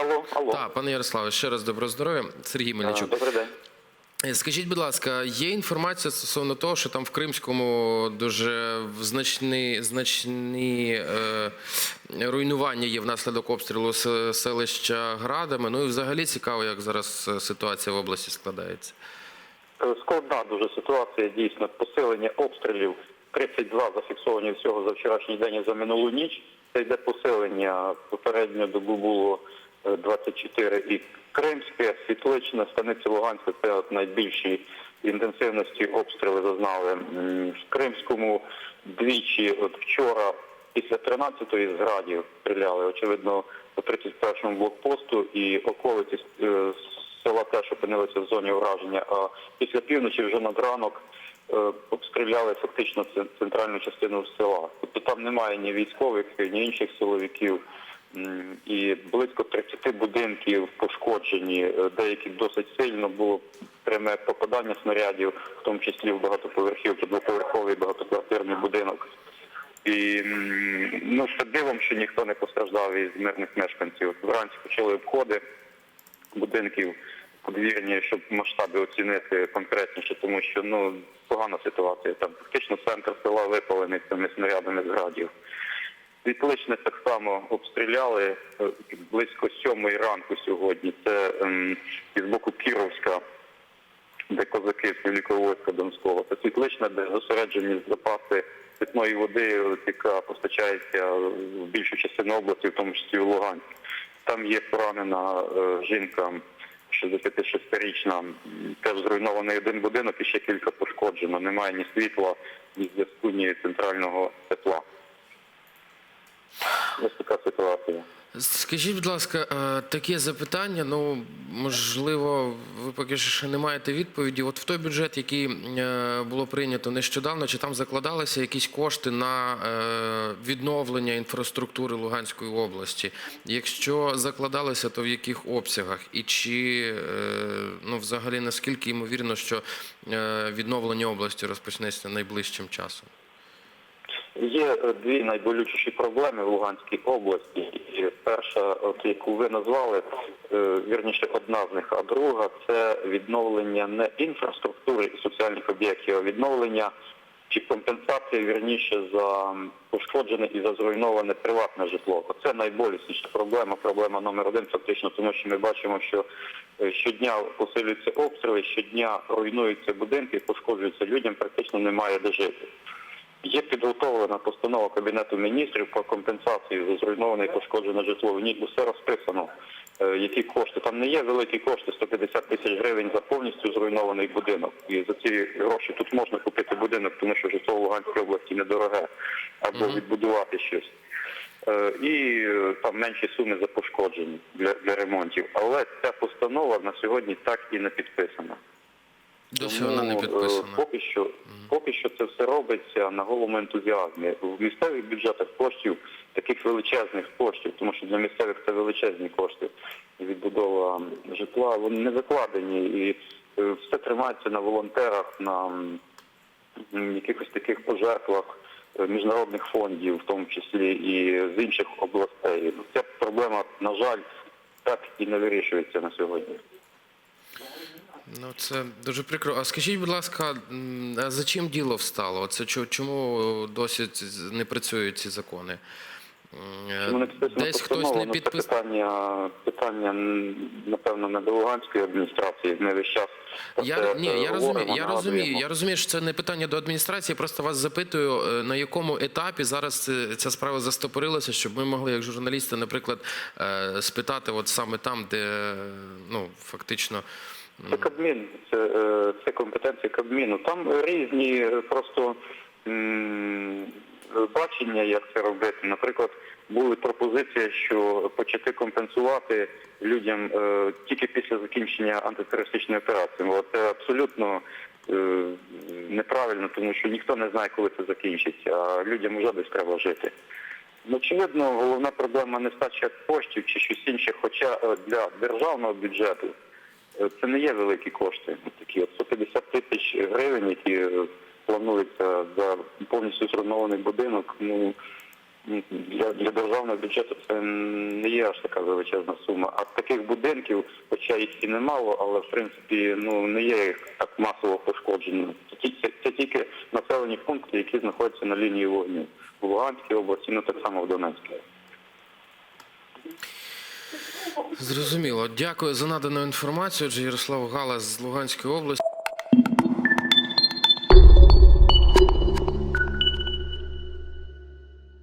Алло. Алло. Так, пане Ярославе, ще раз доброго здоров'я. Сергій Мельничук. Добрий день. Е, Скажіть, будь ласка, є інформація стосовно того, що там в Кримському дуже значні, значні е, руйнування є внаслідок обстрілу се- селища градами. Ну і взагалі цікаво, як зараз е, ситуація в області складається. Е, Складна дуже ситуація, дійсно, посилення обстрілів. 32 зафіксовані всього за вчорашній день і за минулу ніч. Це йде посилення. Попередньо добу було 24 і Кримське, Світличне, Станиця Луганська це от найбільші інтенсивності обстріли зазнали. В Кримському двічі от вчора після 13-ї з стріляли, очевидно, по 31-му блокпосту і околиці е, села теж опинилися в зоні ураження. А після півночі вже над ранок е, обстріляли фактично центральну частину села. Тобто там немає ні військових, ні інших силовиків. І близько 30 будинків пошкоджені, е, деякі досить сильно було пряме попадання снарядів, в тому числі в багатоповерхівки, двоповерховий багатоквартирний будинок. І ну, це дивом, що ніхто не постраждав із мирних мешканців. Вранці почали обходи будинків подвірні, щоб масштаби оцінити конкретніше, тому що ну погана ситуація. Там фактично центр села випалений цими снарядами з градів. Світличне так само обстріляли е, близько сьомої ранку сьогодні. Це ем, із боку Кіровська, де козаки Великого Донського. Це світличне, де зосереджені запаси питної води, яка постачається в більшу частину області, в тому числі в Луганськ. Там є поранена е, жінка 66-річна, теж зруйнований один будинок і ще кілька пошкоджено. Немає ні світла, ні зв'язку, ні центрального тепла. Така ситуація. Скажіть, будь ласка, е, таке запитання. Ну можливо, ви поки що не маєте відповіді. От в той бюджет, який е, було прийнято нещодавно, чи там закладалися якісь кошти на е, відновлення інфраструктури Луганської області? Якщо закладалися, то в яких обсягах? І чи ну взагалі наскільки ймовірно, що відновлення області розпочнеться найближчим часом? Є дві найболючіші проблеми в Луганській області. І перша, от яку ви назвали, е, вірніше одна з них, а друга це відновлення не інфраструктури і соціальних об'єктів, а відновлення чи компенсація вірніше за пошкоджене і за зруйноване приватне житло. Оце найболісніша проблема, проблема номер один, фактично, тому що ми бачимо, що е, щодня посилюються обстріли, щодня руйнуються будинки, пошкоджуються людям, практично немає де жити. Є підготовлена постанова Кабінету міністрів про компенсацію за зруйноване і пошкоджене житло. В ній усе розписано, е, які кошти. Там не є великі кошти, 150 тисяч гривень за повністю зруйнований будинок. І за ці гроші тут можна купити будинок, тому що житло в Луганській області недороге, або відбудувати щось. Е, І е, там менші суми за пошкоджені для, для ремонтів. Але ця постанова на сьогодні так і не підписана. Досі вона не е, підписана. Поки що, поки що це все робиться на голому ентузіазмі. В місцевих бюджетах коштів, таких величезних коштів, тому що для місцевих це величезні кошти. Відбудова житла, вони не закладені і е, все тримається на волонтерах, на якихось таких пожертвах е, міжнародних фондів, в тому числі і з інших областей. Ця проблема, на жаль, так і не вирішується на сьогодні. Ну, це дуже прикро. А скажіть, будь ласка, а за чим діло встало? Це чому досі не працюють ці закони? Чому не Десь хтось не Ну, Це питання, питання, напевно, не до Луганської адміністрації. Ми весь час Я, це, ні, е, я розумію, я розумію. Я розумію, що це не питання до адміністрації. Я просто вас запитую, е, на якому етапі зараз ця справа застопорилася, щоб ми могли, як журналісти, наприклад, е, спитати, от саме там, де ну фактично. Це Кабмін, це, е, це компетенція Кабміну. Там різні е, просто бачення, як це робити. Наприклад, була пропозиція, що почати компенсувати людям е, тільки після закінчення антитерористичної операції. Але це абсолютно неправильно, тому що ніхто не знає, коли це закінчиться, а людям вже десь треба жити. Ну, очевидно, головна проблема нестача коштів чи щось інше, хоча для державного бюджету це не є великі кошти. Такі от 150 тисяч гривень, які е, плануються за повністю зруйнований будинок. Ну для, для державного бюджету це не є аж така величезна сума. А таких будинків, хоча їх і немало, але в принципі ну не є їх так масово пошкоджені. Це, це, це тільки населені пункти, які знаходяться на лінії вогню в Луганській області, ну так само в Донецькій. Зрозуміло. Дякую за надану інформацію. Отже, Ярослав Галас з Луганської області.